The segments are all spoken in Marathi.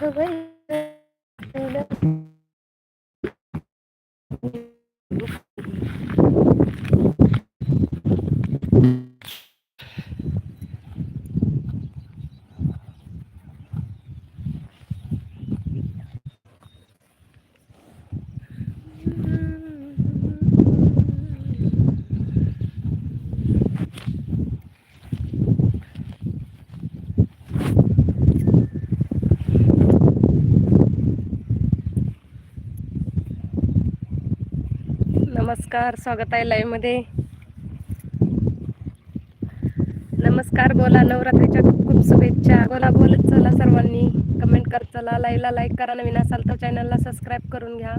Havalı नमस्कार स्वागत आहे लाईव्हमध्ये. नमस्कार बोला नवरात्रीच्या खूप खूप शुभेच्छा. बोला बोलत चला सर्वांनी. कमेंट कर चला लाईव्हला लाईक करा. नवीन असाल तर चॅनलला सबस्क्राईब करून घ्या.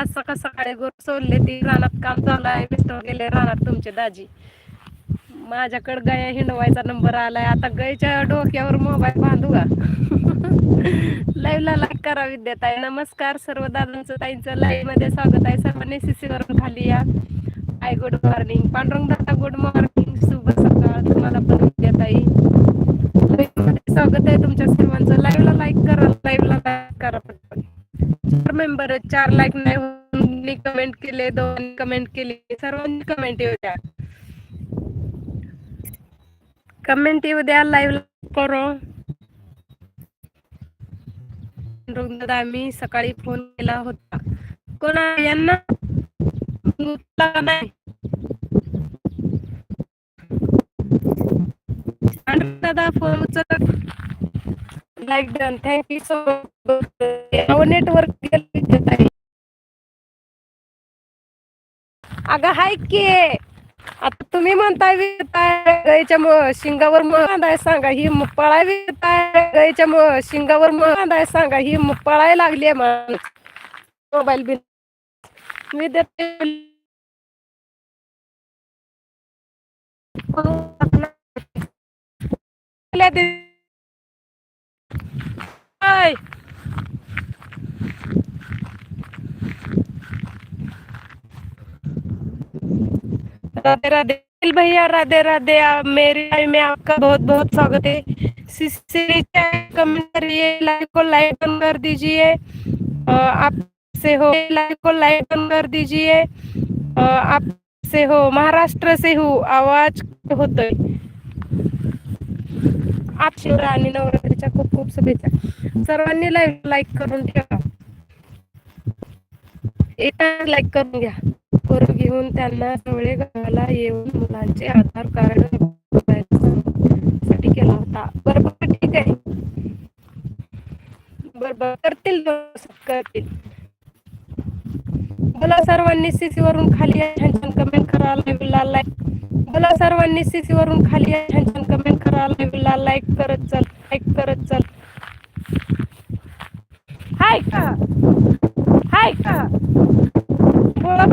आज सकाळ सकाळी गोर सोडले ती रानात. काम चालू आहे. मिस्टर गेले रानात तुमचे दाजी. माझ्याकडे गया हिंडवायचा नंबर आलाय. आता गयच्या डोक्यावर मोबाईल बांधू का? लाईव्हला लाईक करा विद्याताई. नमस्कार सर्व दादांचं ताईंचं. लाईव्हमध्ये स्वागत आहे. सर्वांनी सीसी वरून खाली या. आय गुड मॉर्निंग पांडुरंग दादा गुड मॉर्निंग शुभ सकाळ तुम्हाला पण विद्याताई. स्वागत आहे तुमच्या सर्वांचं. लाईव्हला लाईक करा लाईव्हला लाईक करा चार मेंबर चार लाईक नाही कमेंट केले दोन कमेंट केली. सर्वांनी कमेंट येऊ द्या. कमेंट येऊ द्या लाईव्ह करो दादा मी सकाळी फोन केला होता कोणा यांना नाही दादा फोन उचलत like done thank you so much network अगं हाय के आता तुम्ही म्हणताय गायच्या मग शिंगावर बांधाय सांगा ही पळाय पळाय गायच्या मग शिंगावर बांधाय सांगा ही पळाय लागली मोबाईल बिल मी देते Hey! राधे राधे। भैया राधे राधे आ, मेरी लाइव में आपका बहुत बहुत स्वागत है। कमेंट करिए लाइव को लाइक बंद कर दीजिए। आप से हो लाइव को लाइक बंद कर दीजिए। आप से हो महाराष्ट्र से हो आवाज़ होतोय आप शिवरा आणि नवरात्रीच्या खूप खूप शुभेच्छा। सर्वांनी लाईक करून ठेवा। एका लाईक करून घ्या। करू घेऊन त्यांना सवळे गावाला येऊन मुलांचे आधार कार्डसाठी केला होता. बरोबर ठीक आहे? बरोबर. करतील करतील. बोला सर्वांनी सीसी वरून खाली छान छान कमेंट करा लाईव्हला लाईक बोला सर्वांनी सीसी वरून खाली छान छान कमेंट करा लाईव्हला लाईक करत चल लाईक करत चल. हाय का? हाय का? बोला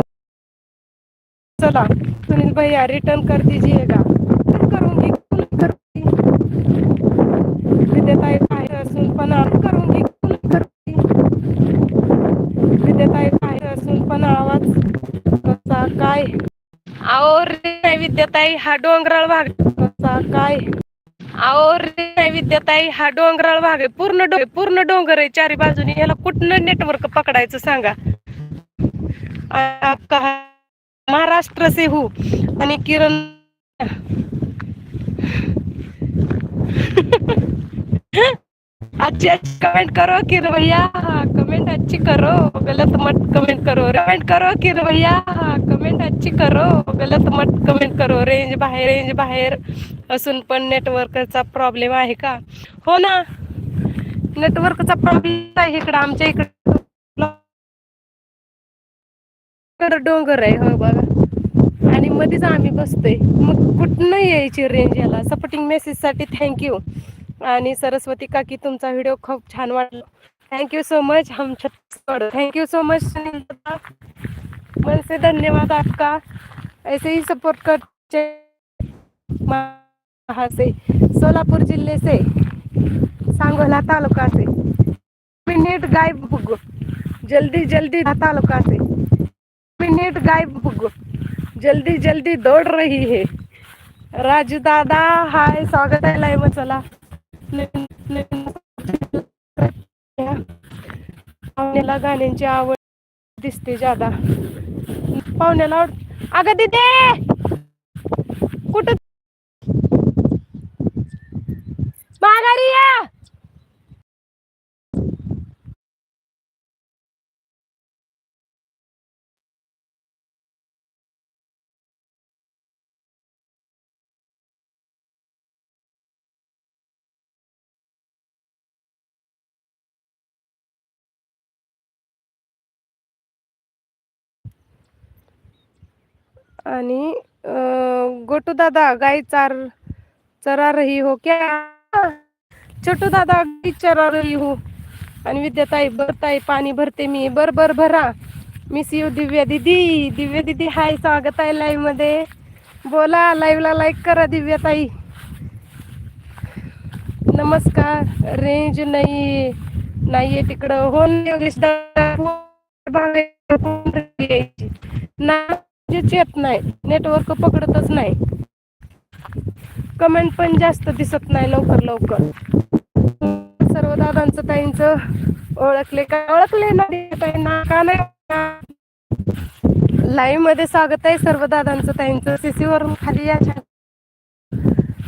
चला सुनील भैया रिटर्न कर दीजिएगा. फिर करूंगी विद्याताई असून पण आवाज करूंगी कूल करूंगी विद्याताई असून पण आवाज कसा काय? विद्याताई हा डोंगराळ भाग कसा काय? आओ रे नाही विद्याताई हा डोंगराळ भाग आहे. पूर्ण पूर्ण डोंगर आहे चारी बाजूनी. याला कुठनं नेटवर्क पकडायचं सांगा? आपका महाराष्ट्र से हूँ। आणि किरण अच्छी अच्छी कमेंट करो किरण भैया। कमेंट अच्छी करो गलत मत कमेंट करो। कमेंट करो किरण भैया। कमेंट अच्छी करो गलत मत कमेंट करो। रेंज बाहेर रेंज बाहेर। असून पण नेटवर्कचा प्रॉब्लेम आहे का? हो ना? नेटवर्कचा प्रॉब्लेम आहे इकडं आमच्या इकडे. तर डोंगर आहे हो बघा. आणि मध्येच आम्ही बसतोय. मग कुठनं यायची रेंज याला? सपोर्टिंग मेसेजसाठी थँक्यू आणि सरस्वती काकी तुमचा व्हिडिओ खूप छान वाटला. Thank you so much Hum Chhattisgarh thank you so much Sunil दादा. मन से धन्यवाद आपका. ऐसे ही सपोर्ट करते. से सोलापूर जिल्हे से सांगोला तालुका से मिनट गायब जल्दी जल्दी तालुका से मिनट गायब जल्दी जल्दी दौड़ रही है. राजू दादा हाय स्वागत आहे लाईव्ह चला पाहुण्याला गाण्यांची आवड दिसते जादा पाहुण्याला आवड अगं तिथे कुठं माघारी या! आणि गोटू दादा गाय चार चरा रही हो क्या? छोटू दादा गाय चरा रही हो. आणि विद्याताई भरताई पाणी भरते मी. बर बर भरा. मिस यू दिव्या दिदी. दिव्या दिदी हाय स्वागत आहे लाईव्हमध्ये बोला लाईव्हला लाईक करा दिव्याताई. नमस्कार. रेंज नाही नाहीये तिकडं. हो योगेश दादा नाहीच येत नाही नेटवर्क पकडतच नाही. कमेंट पण जास्त दिसत नाही लवकर लवकर. सर्व दादांचं ताईंचं ओळखले का? ओळखले ना ताईंना का नाही? लाईव्हमध्ये स्वागत आहे सर्व दादांचं ताईंचं. सीसी वरून खाली या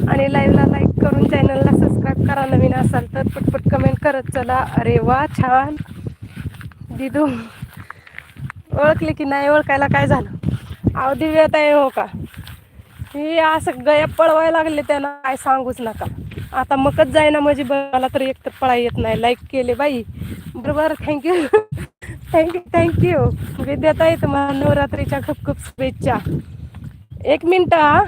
आणि लाईव्हला लाईक करून चॅनलला सबस्क्राईब करा नवीन असाल तर पटपट कमेंट करत चला. अरे वा छान. दिदू ओळखले की नाही? ओळखायला काय झालं? अहो दिव्यात हो का? हे असं गया पळवायला लागले त्याला. काय सांगूच नका. आता मकच जाईना म्हणजे मला तर एक तर पळा येत नाही. लाईक केले बाई. बरोबर? थँक्यू थँक्यू थँक्यू विद्याताई तुम्हाला नवरात्रीच्या खूप खूप शुभेच्छा. एक मिनिट हा.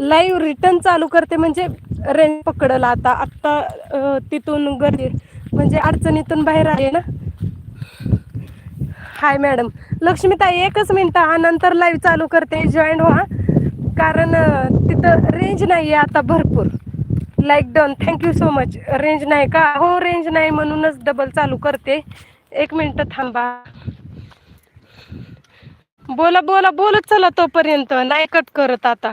लाईव्ह रिटर्न चालू करते म्हणजे रेंज पकडल आता. आत्ता तिथून गर्दी. म्हणजे अडचणीतून बाहेर आले ना? हाय मॅडम. लक्ष्मीताई एकच मिनिट हा नंतर लाईव्ह चालू करते. जॉईन व्हा. कारण तिथं रेंज नाही आहे आता भरपूर. Like done thank you so much range नाही का? हो रेंज नाही म्हणूनच डबल चालू करते. एक मिनटं थांबा. बोला बोला बोलत चला तोपर्यंत. नाही कट करत आता.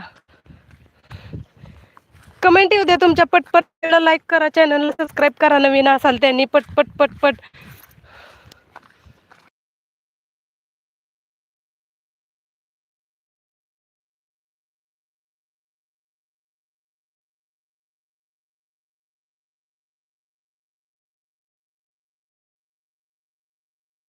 कमेंट येऊ द्या तुमच्या पटपट. लाईक करा चॅनलला सबस्क्राईब करा. नवीन असाल त्यांनी पटपट पटपट.